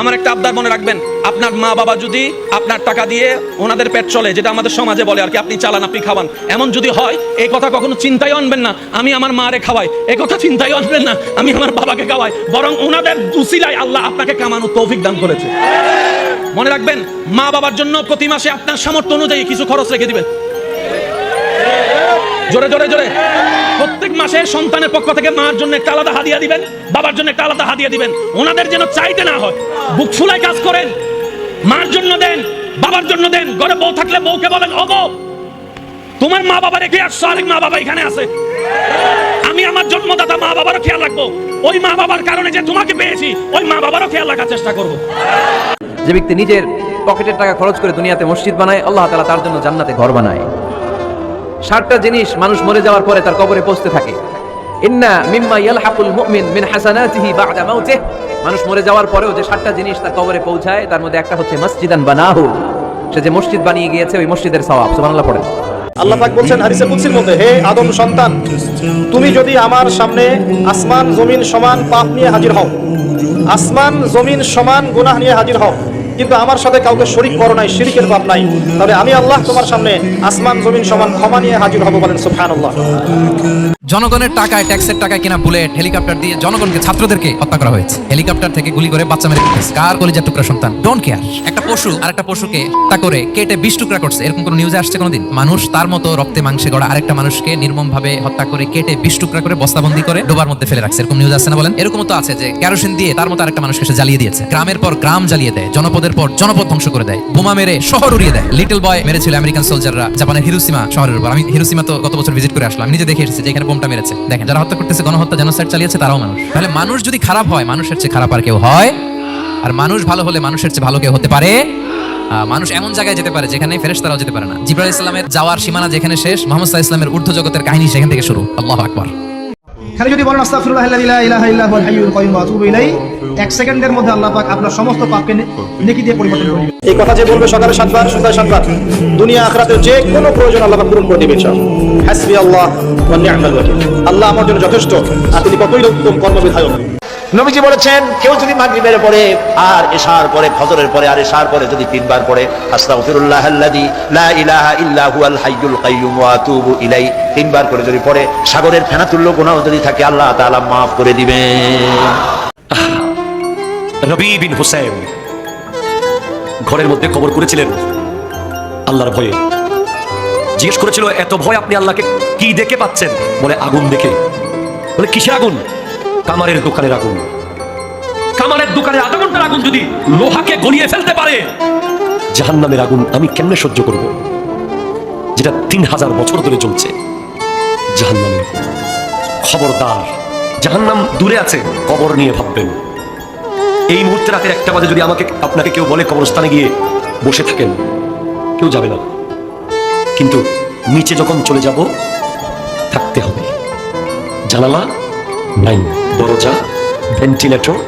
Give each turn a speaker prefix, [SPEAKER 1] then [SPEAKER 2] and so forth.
[SPEAKER 1] আমার একটা আবদার মনে রাখবেন, আপনার মা বাবা যদি আপনার টাকা দিয়ে ওনাদের পেট চলে, যেটা আমাদের সমাজে বলে আর কি, আপনি চালান, আপনি খাওয়ান, এমন যদি হয়, এই কথা কখনো চিন্তায় আনবেন না, আমি আমার মারে খাওয়াই এই কথা চিন্তায় আনবেন না, আমি আমার বাবাকে খাওয়াই, বরং ওনাদের দুসিলায় আল্লাহ আপনাকে কামানো তৌফিক দান করেছে। মনে রাখবেন, মা বাবার জন্য প্রতি মাসে আপনার সামর্থ্য অনুযায়ী কিছু খরচ রেখে দিবেন। জোরে জোরে জোরে। প্রত্যেক মাসে সন্তানের পক্ষ থেকে মার জন্য একটা আলাদা হাদিয়া দিবেন, বাবার জন্য একটা আলাদা হাদিয়া দিবেন। ওনাদের যেন চাইতে না হয়। বুক ফুলায় কাজ করেন, মার জন্য দেন, বাবার জন্য দেন। ঘরে বউ থাকলে বউকে বলেন বউ তোমার মা বাবা রেখে আসছো, আরেক মা বাবা এখানে আছে। আমি আমার জন্মদাতা মা বাবারও খেয়াল রাখব। ওই মা বাবার কারণে যে তোমাকে পেয়েছি, ওই মা বাবারও খেয়াল রাখার চেষ্টা করব।
[SPEAKER 2] যে ব্যক্তি নিজের পকেটের টাকা খরচ করে দুনিয়াতে মসজিদ বানায়, আল্লাহ তালা তার জন্য জান্নাতে ঘর বানায়। ষাটটা জিনিস মানুষ মরে যাওয়ার পরে তার কবরে পৌঁছতে থাকে। মিন মানুষ মরে যাওয়ার পরেও যে ষাটটা জিনিস তার কবরে পৌঁছায়, তার মধ্যে একটা হচ্ছে মসজিদান বানাহু। সে যে মসজিদ বানিয়ে গিয়েছে, ওই মসজিদের সওয়াব, সুবহানাল্লাহ
[SPEAKER 3] আল্লাহ পাক বলছেন মধ্যে, হে আদম সন্তান, তুমি যদি আমার সামনে আসমান, জমিন, সমান পাপ নিয়ে হাজির হও, আসমান, জমিন, সমান গুনাহ নিয়ে হাজির হও কিন্তু আমার সাথে কাউকে শরিক করো নাই, শিরিকের পাপ নাই। তবে আমি আল্লাহ তোমার সামনে আসমান, জমিন সমান ক্ষমা নিয়ে হাজির হব বলেন সুবহানাল্লাহ।
[SPEAKER 4] জনগণের টাকায় ট্যাক্সের টাকায় কিনা বুলেট হেলিকপ্টার দিয়ে জনগণকে, ছাত্রদেরকে হত্যা করা হয়েছে। হেলিকপ্টার থেকে গুলি করে বাচ্চা মেরে কার কলিজার টুকরা, সন্তান? ডোন্ট কেয়ার একটা পশু আর একটা পশুকে হত্যা করে কেটে বিশ টুকরা করছে। এরকম কোন নিউজে আসছে কোনোদিন? মানুষ তার মতো রক্তে মাংসে গড়া আরেকটা মানুষকে নির্মম ভাবে হত্যা করে কেটে বিশ টুকরা করে বস্তাবন্দি করে ডোবার মধ্যে ফেলে রাখছে। এরকম নিউজ আসছে না বলেন? এরকম তো আছে যে কেরোসিন দিয়ে তার মতো আরেকটা মানুষকে সে জ্বালিয়ে দিয়েছে। গ্রামের পর গ্রাম জ্বালিয়ে দেয়, জনপদের পর জনপদ ধ্বংস করে দেয়। বোমা মেরে শহর উড়িয়ে দেয়। লিটল বয় মেরেছিল আমেরিকান সোলজাররা জাপানের হিরোসীমা শহরের উপর। আমি হিরোসীমা তো গত বছর ভিজিট করে আসলাম। নিজে দেখে এসেছি যে এখানে বোমটা মেরেছে। দেখেন, যারা হত্যা করতেছে, গণহত্যা জেনোসাইড চালিয়েছে, তারাও মানুষ। তাহলে মানুষ যদি খারাপ হয়, মানুষের চেয়ে খারাপ আর কেউ হয়? আর মানুষ ভালো হলে মানুষের চেয়ে ভালো কেউ হতে পারে? মানুষ এমন জায়গায় যেতে পারে যেখানে ফেরেশ তারাও যেতে পারে না। জিব্রাইল ইসলামের যাওয়ার সীমানা যেখানে শেষ, মোহাম্মদ ইসলামের ঊর্ধ্ব জগতের কাহিনী সেখান থেকে শুরু। আল্লাহ আকবার।
[SPEAKER 5] খালি যদি বলেন এক সেকেন্ডের মধ্যে আল্লাহ পাক আপনার সমস্ত পাপকে নেকি দিয়ে পরিবর্তন
[SPEAKER 3] এই কথা যে বলবে সকালে সাতবার, সন্ধ্যায় সাতবার, দুনিয়া আখরাতের যে কোনো প্রয়োজন আল্লাহ পাক পূরণ করে হাসবি আল্লাহ আল্লাহ আমার জন্য যথেষ্ট, আর তিনি কতই উত্তম কর্মবিধায়ক।
[SPEAKER 6] নবীজি বলেছেন, কেউ যদি মাগরিবের পরে আর এশার পরে, ফজরের পরে আর এশার পরে যদি তিনবার পরে আস্তাগফিরুল্লাহ আল্লাযী তিনবার করে যদি পড়ে, সাগরের ফেনাতুল্য গুনাহ যদি থাকে, আল্লাহ তাআলা maaf করে দিবেন।
[SPEAKER 7] রবি বিন হুসাইন, ঘরের মধ্যে কবর করেছিলেন আল্লাহর ভয়ে। জিজ্ঞেস করেছিল, এত ভয় আপনি আল্লাহকে কি দেখে পাচ্ছেন? বলে, আগুন দেখে। বলে, কিসের আগুন? কামারের দোকানের আগুন কামারের দোকানের আধা ঘণ্টার আগুন যদি লোহাকে গলিয়ে ফেলতে পারে। জাহান্নামের আগুন আমি কেমনে সহ্য করব? যেটা তিন হাজার বছর ধরে চলছে। জাহান্নামের খবরদার। জাহান্নাম দূরে আছে, কবর নিয়ে ভাববেন। এই মুহূর্তে রাতের একটা বাজে যদি আমাকে আপনাকে কেউ বলে কবরস্থানে গিয়ে বসে থাকেন, কেউ যাবে না। কিন্তু নিচে যখন চলে যাব, থাকতে হবে। জানালা দরজা ভেন্টিলেটর